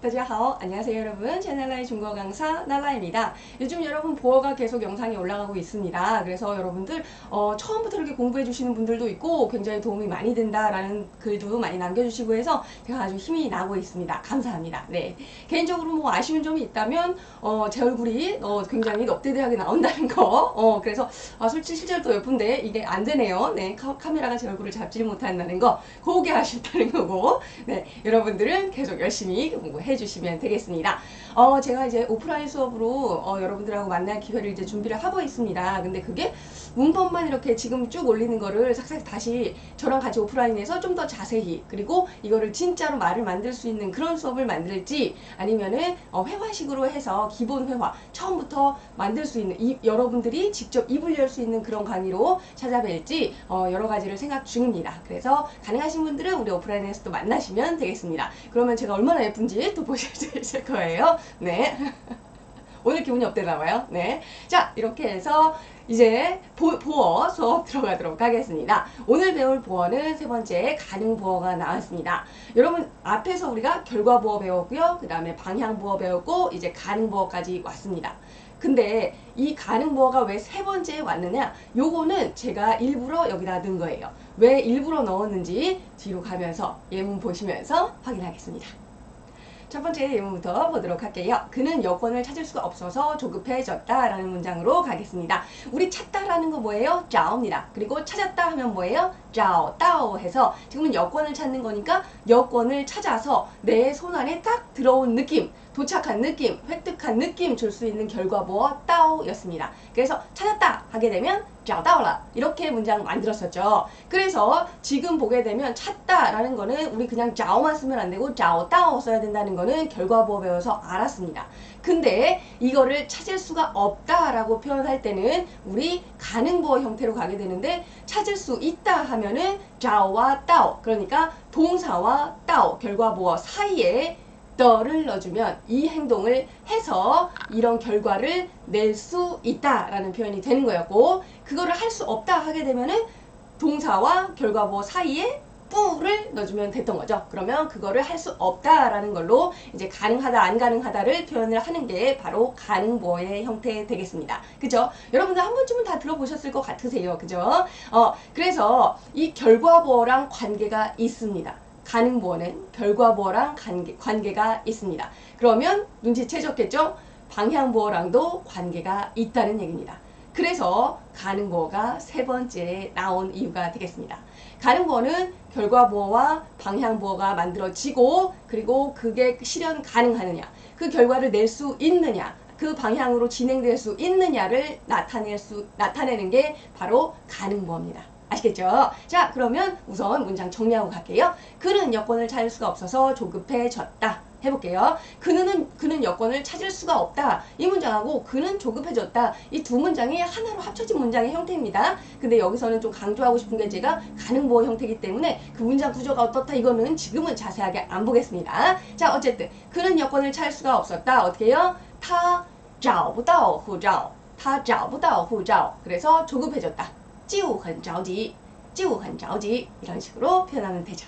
大家好. 안녕하세요 여러분. 채널라의 중국어 강사 날라입니다. 요즘 여러분 보어가 계속 영상이 올라가고 있습니다. 그래서 여러분들 어, 처음부터 이렇게 공부해 주시는 분들도 있고 굉장히 도움이 많이 된다라는 글도 많이 남겨주시고 해서 제가 아주 힘이 나고 있습니다. 감사합니다. 네. 개인적으로 뭐 아쉬운 점이 있다면 어, 제 얼굴이 어, 굉장히 넙대대하게 나온다는 거. 어, 그래서 아, 솔직히 실제로 또 예쁜데 이게 안 되네요. 네. 카, 카메라가 제 얼굴을 잡지 못한다는 거. 그게 아쉽다는 거고. 네. 여러분들은 계속 열심히 공부해 주시면 되겠습니다. 어, 제가 이제 오프라인 수업으로 어, 여러분들하고 만날 기회를 이제 준비를 하고 있습니다. 근데 그게 문법만 이렇게 지금 쭉 올리는 거를 싹싹 다시 저랑 같이 오프라인에서 좀 더 자세히 그리고 이거를 진짜로 말을 만들 수 있는 그런 수업을 만들지 아니면은 어, 회화식으로 해서 기본 회화 처음부터 만들 수 있는 이, 여러분들이 직접 입을 열 수 있는 그런 강의로 찾아뵐지 어, 여러 가지를 생각 중입니다. 그래서 가능하신 분들은 우리 오프라인에서 또 만나시면 되겠습니다. 그러면 제가 얼마나 예쁜지 또 보실 수 있을 거예요. 네. 오늘 기분이 어땠나 봐요. 네. 자, 이렇게 해서 이제 보, 보어 수업 들어가도록 하겠습니다. 오늘 배울 보어는 세 번째 가능 보어가 나왔습니다. 여러분 앞에서 우리가 결과 보어 배웠고요. 그 다음에 방향 보어 배웠고 이제 가능 보어까지 왔습니다. 근데 이 가능 보어가 왜 세 번째에 왔느냐? 요거는 제가 일부러 여기다 넣은 거예요. 왜 일부러 넣었는지 뒤로 가면서 예문 보시면서 확인하겠습니다. 첫 번째 예문부터 보도록 할게요. 그는 여권을 찾을 수가 없어서 조급해졌다 라는 문장으로 가겠습니다. 우리 찾다라는 거 뭐예요? 자오입니다. 그리고 찾았다 하면 뭐예요? 자오, 따오 해서 지금은 여권을 찾는 거니까 여권을 찾아서 내 손 안에 딱 들어온 느낌, 도착한 느낌, 획득한 느낌 줄 수 있는 결과보어 따오였습니다. 그래서 찾았다 하게 되면 找到了 이렇게 문장 만들었었죠. 그래서 지금 보게 되면 찾다라는 거는 우리 그냥 找만 쓰면 안 되고 找到 써야 된다는 거는 결과보어 배워서 알았습니다. 근데 이거를 찾을 수가 없다라고 표현할 때는 우리 가능보어 형태로 가게 되는데 찾을 수 있다 하면은 找와 到 그러니까 동사와 到 결과보어 사이에 더를 넣어주면 이 행동을 해서 이런 결과를 낼 수 있다라는 표현이 되는 거였고 그거를 할 수 없다 하게 되면은 동사와 결과보 사이에 뿌를 넣어주면 됐던 거죠. 그러면 그거를 할 수 없다라는 걸로 이제 가능하다 안 가능하다를 표현을 하는 게 바로 가능보의 형태 되겠습니다. 그죠? 여러분들 한 번쯤은 다 들어보셨을 것 같으세요. 그죠? 어 그래서 이 결과보랑 관계가 있습니다. 가능보어는 결과보어랑 관계, 관계가 있습니다. 그러면 눈치채셨겠죠? 방향보어랑도 관계가 있다는 얘기입니다. 그래서 가능보어가 세 번째 나온 이유가 되겠습니다. 가능보어는 결과보어와 방향보어가 만들어지고 그리고 그게 실현 가능하느냐 그 결과를 낼 수 있느냐 그 방향으로 진행될 수 있느냐를 나타낼 수, 나타내는 게 바로 가능보어입니다. 아시겠죠? 자, 그러면 우선 문장 정리하고 갈게요. 그는 여권을 찾을 수가 없어서 조급해졌다. 해볼게요. 그는 그는 여권을 찾을 수가 없다. 이 문장하고 그는 조급해졌다. 이 두 문장이 하나로 합쳐진 문장의 형태입니다. 근데 여기서는 좀 강조하고 싶은 게 제가 가능보어 형태이기 때문에 그 문장 구조가 어떻다 이거는 지금은 자세하게 안 보겠습니다. 자, 어쨌든 그는 여권을 찾을 수가 없었다. 어떻게 해요? 他找不到护照.他找不到护照. 그래서 조급해졌다. 就很着急,就很着急 이런 식으로 표현하면 되죠.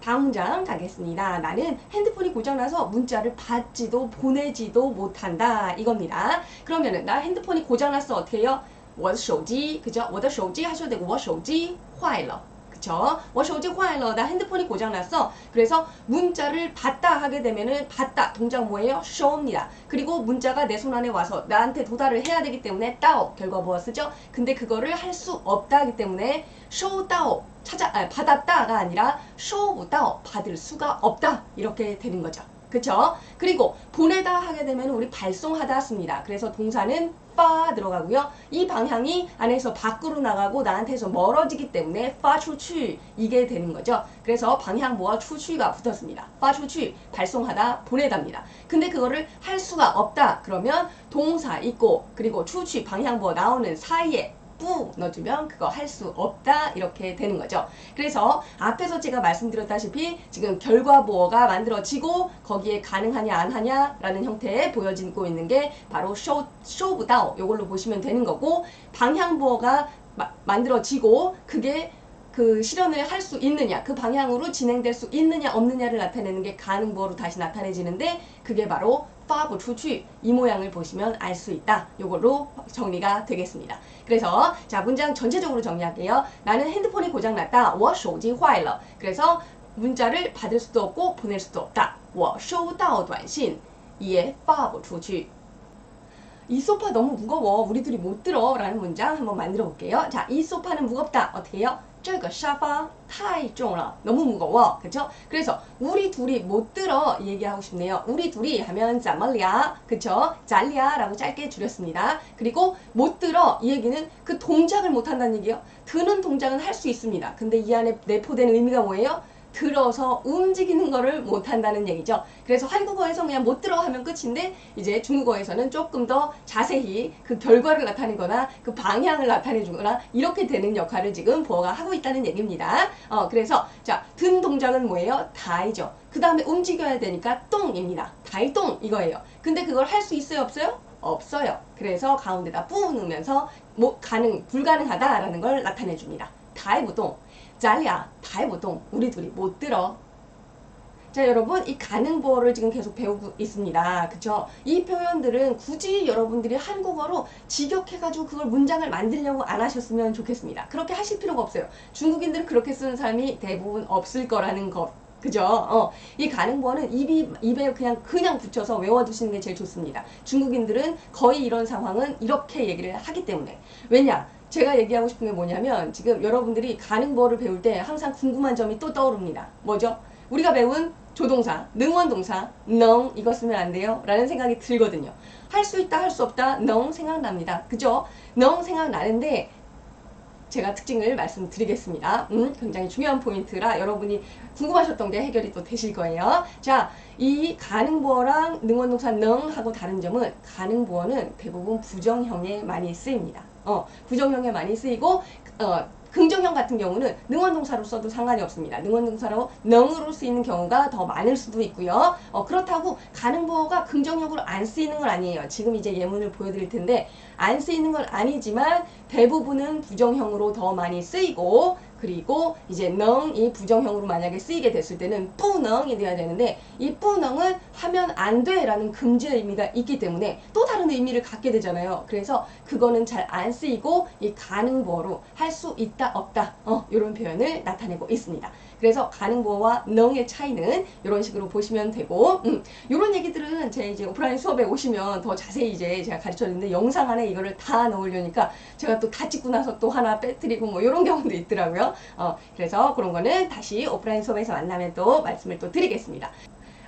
다음 문장 가겠습니다. 나는 핸드폰이 고장나서 문자를 받지도 보내지도 못한다 이겁니다. 그러면은 나 핸드폰이 고장났어 어떻게 해요? 我的手机 그죠? 我的手机 하셔도 되고 我手机坏了 그쵸? 워쇼지坏了나 핸드폰이 고장났어. 그래서 문자를 받다 하게 되면은 받다 동작 뭐예요? 쇼입니다. 그리고 문자가 내 손 안에 와서 나한테 도달을 해야 되기 때문에 따오 결과 뭐 쓰죠? 근데 그거를 할 수 없다기 때문에 쇼 따오 찾아 아, 받았다가 아니라 쇼 따오 받을 수가 없다 이렇게 되는 거죠. 그쵸? 그리고 보내다 하게 되면 우리 발송하다 씁니다. 그래서 동사는 파 들어가고요. 이 방향이 안에서 밖으로 나가고 나한테서 멀어지기 때문에 파 추취 이게 되는 거죠. 그래서 방향모와 추취가 붙었습니다. 파 추취 발송하다 보내답니다. 근데 그거를 할 수가 없다. 그러면 동사 있고 그리고 추취 방향모 나오는 사이에 뿌 넣어주면 그거 할 수 없다 이렇게 되는 거죠. 그래서 앞에서 제가 말씀드렸다시피 지금 결과 보어가 만들어지고 거기에 가능하냐 안 하냐 라는 형태에 보여지고 있는 게 바로 쇼 쇼부다오 이걸로 보시면 되는 거고 방향 보어가 마, 만들어지고 그게 그 실현을 할 수 있느냐, 그 방향으로 진행될 수 있느냐 없느냐를 나타내는 게 가능보어로 다시 나타내지는데 그게 바로 파부 추취 이 모양을 보시면 알 수 있다. 요걸로 정리가 되겠습니다. 그래서 자 문장 전체적으로 정리할게요. 나는 핸드폰이 고장 났다. 我手机坏了. 그래서 문자를 받을 수도 없고 보낼 수도 없다. 我收到短信也发不出去. 이 소파 너무 무거워. 우리 둘이 못 들어. 라는 문장 한번 만들어 볼게요. 자, 이 소파는 무겁다. 어떻게 해요? 저거 샤바 타이 쫑라 너무 무거워 그쵸? 그래서 우리 둘이 못 들어 얘기하고 싶네요 우리 둘이 하면 자말리아 그렇죠? 잘리야라고 짧게 줄였습니다 그리고 못 들어 이 얘기는 그 동작을 못 한다는 얘기예요 드는 동작은 할 수 있습니다 근데 이 안에 내포된 의미가 뭐예요? 들어서 움직이는 거를 못한다는 얘기죠. 그래서 한국어에서 그냥 못 들어 하면 끝인데 이제 중국어에서는 조금 더 자세히 그 결과를 나타내거나 그 방향을 나타내주거나 이렇게 되는 역할을 지금 보어가 하고 있다는 얘기입니다. 어, 그래서 자, 든 동작은 뭐예요? 다이죠. 그 다음에 움직여야 되니까 똥입니다. 다이똥 이거예요. 근데 그걸 할 수 있어요? 없어요? 없어요. 그래서 가운데다 뿌 넣으면서 뭐 가능, 불가능하다라는 걸 나타내 줍니다. 다이부동. 잘리야 다해보통 우리 둘이 못 들어. 자 여러분 이 가능보어를 지금 계속 배우고 있습니다. 그쵸? 이 표현들은 굳이 여러분들이 한국어로 직역해가지고 그걸 문장을 만들려고 안 하셨으면 좋겠습니다. 그렇게 하실 필요가 없어요. 중국인들은 그렇게 쓰는 사람이 대부분 없을 거라는 것. 그죠? 어, 이 가능보어는 입이, 입에 그냥 그냥 붙여서 외워두시는 게 제일 좋습니다. 중국인들은 거의 이런 상황은 이렇게 얘기를 하기 때문에. 왜냐? 제가 얘기하고 싶은 게 뭐냐면 지금 여러분들이 가능보어를 배울 때 항상 궁금한 점이 또 떠오릅니다. 뭐죠? 우리가 배운 조동사, 능원동사, 능 이거 쓰면 안 돼요? 라는 생각이 들거든요. 할 수 있다, 할 수 없다, 능 생각납니다. 그죠? 능 생각나는데 제가 특징을 말씀드리겠습니다. 음, 굉장히 중요한 포인트라 여러분이 궁금하셨던 게 해결이 또 되실 거예요. 자, 이 가능보어랑 능원동사 능하고 다른 점은 가능보어는 대부분 부정형에 많이 쓰입니다. 어, 부정형에 많이 쓰이고 어, 긍정형 같은 경우는 능원동사로 써도 상관이 없습니다. 능원동사로 능으로 쓰이는 경우가 더 많을 수도 있고요. 어, 그렇다고 가능보호가 긍정형으로 안 쓰이는 건 아니에요. 지금 이제 예문을 보여드릴 텐데 안 쓰이는 건 아니지만 대부분은 부정형으로 더 많이 쓰이고 그리고 이제 능이 부정형으로 만약에 쓰이게 됐을 때는 뿌능이 돼야 되는데 이 뿌능은 하면 안 돼라는 금지의 의미가 있기 때문에 또 다른 의미를 갖게 되잖아요. 그래서 그거는 잘 안 쓰이고 이 가능보어로 할 수 있다 없다 어, 이런 표현을 나타내고 있습니다. 그래서 가능보어와 능의 차이는 이런 식으로 보시면 되고 음, 이런 얘기들은 제 이제 오프라인 수업에 오시면 더 자세히 이제 제가 가르쳐 드는데 영상 안에 이거를 다 넣으려니까 제가 또 다 찍고 나서 또 하나 빼뜨리고 뭐 이런 경우도 있더라고요. 어, 그래서 그런 거는 다시 오프라인 수업에서 만나면 또 말씀을 또 드리겠습니다.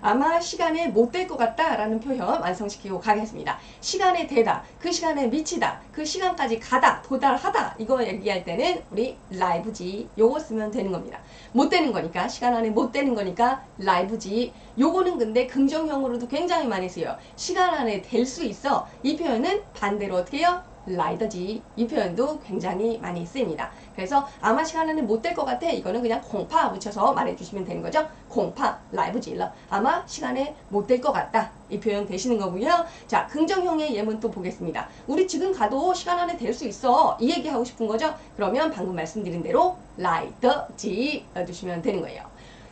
아마 시간에 못 될 것 같다라는 표현 완성시키고 가겠습니다. 시간에 되다, 그 시간에 미치다, 그 시간까지 가다, 도달하다 이거 얘기할 때는 우리 라이브지 요거 쓰면 되는 겁니다. 못 되는 거니까 시간 안에 못 되는 거니까 라이브지 요거는 근데 긍정형으로도 굉장히 많이 쓰여요. 시간 안에 될 수 있어 이 표현은 반대로 어떻게 해요? 라이더지 이 표현도 굉장히 많이 쓰입니다. 그래서 아마 시간 안에 못 될 것 같아 이거는 그냥 공파 붙여서 말해주시면 되는 거죠. 공파 라이브질러 아마 시간에 못 될 것 같다 이 표현 되시는 거고요. 자 긍정형의 예문 또 보겠습니다. 우리 지금 가도 시간 안에 될 수 있어 이 얘기 하고 싶은 거죠. 그러면 방금 말씀드린 대로 라이더지 넣어주시면 되는 거예요.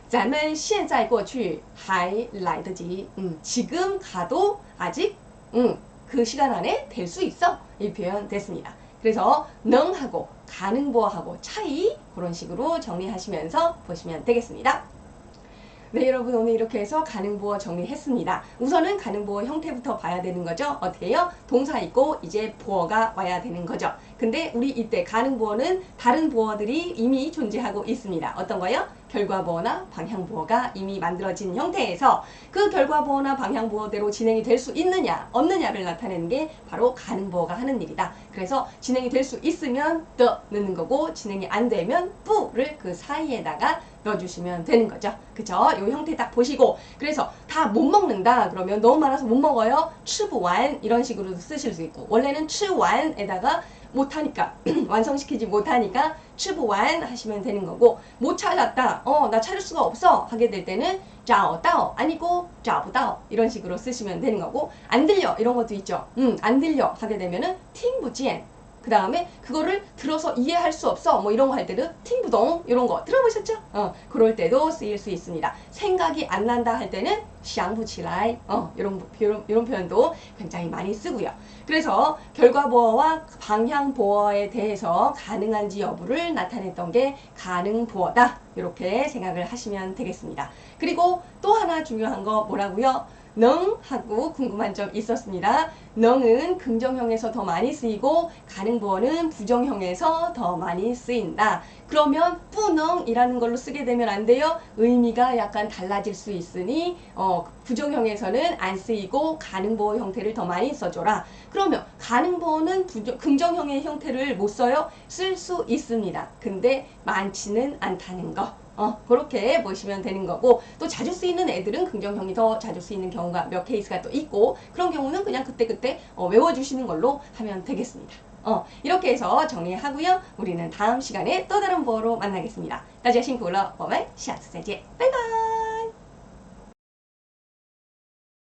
咱们现在过去还来得及. 음, 지금 가도 아직 음, 그 시간 안에 될 수 있어. 이 표현 됐습니다. 그래서 능하고 가능보하고 차이 그런 식으로 정리하시면서 보시면 되겠습니다. 네 여러분 오늘 이렇게 해서 가능보어 정리했습니다. 우선은 가능보어 형태부터 봐야 되는 거죠. 해요? 동사 있고 이제 보어가 와야 되는 거죠. 근데 우리 이때 가능보어는 다른 보어들이 이미 존재하고 있습니다. 어떤 거요? 결과부어나 방향부어가 이미 만들어진 형태에서 그 결과부어나 방향부어대로 진행이 될 수 있느냐 없느냐를 나타내는 게 바로 가능부어가 하는 일이다. 그래서 진행이 될 수 있으면 더 넣는 거고 진행이 안 되면 뿌를 그 사이에다가 넣어주시면 되는 거죠. 그죠 이 형태 딱 보시고 그래서 다 못 먹는다 그러면 너무 많아서 못 먹어요. 추부완 이런 식으로도 쓰실 수 있고 원래는 추완에다가 못하니까 완성시키지 못하니까 추부완 하시면 되는 거고 못 찾았다 어 나 찾을 수가 없어 하게 될 때는 자오다오 아니고 자부다오 이런 식으로 쓰시면 되는 거고 안 들려 이런 것도 있죠. 음안 들려 하게 되면은 팅부지엔 그 다음에 그거를 들어서 이해할 수 없어 뭐 이런 거 할 때도 팅부동 이런 거 들어보셨죠? 어, 그럴 때도 쓰일 수 있습니다. 생각이 안 난다 할 때는 시앙부치라이 어, 이런, 이런, 이런 표현도 굉장히 많이 쓰고요. 그래서 결과보어와 방향보어에 대해서 가능한지 여부를 나타냈던 게 가능보어다 이렇게 생각을 하시면 되겠습니다. 그리고 또 하나 중요한 거 뭐라고요? 능 하고 궁금한 점 있었습니다. 능은 긍정형에서 더 많이 쓰이고 가능보어는 부정형에서 더 많이 쓰인다. 그러면 뿌능이라는 걸로 쓰게 되면 안 돼요. 의미가 약간 달라질 수 있으니 어, 부정형에서는 안 쓰이고 가능보어 형태를 더 많이 써줘라. 그러면 가능보어는 부정, 긍정형의 형태를 못 써요? 쓸 수 있습니다. 근데 많지는 않다는 거. 어, 그렇게 보시면 되는 거고 또 자주 쓰이는 애들은 긍정형이 더 자주 쓰이는 경우가 몇 케이스가 또 있고 그런 경우는 그냥 그때그 때 어, 외워주시는 걸로 하면 되겠습니다. 어, 이렇게 해서 정리하고요. 우리는 다음 시간에 또 다른 보어로 만나겠습니다. 大家辛苦了，我们下次再见，拜拜。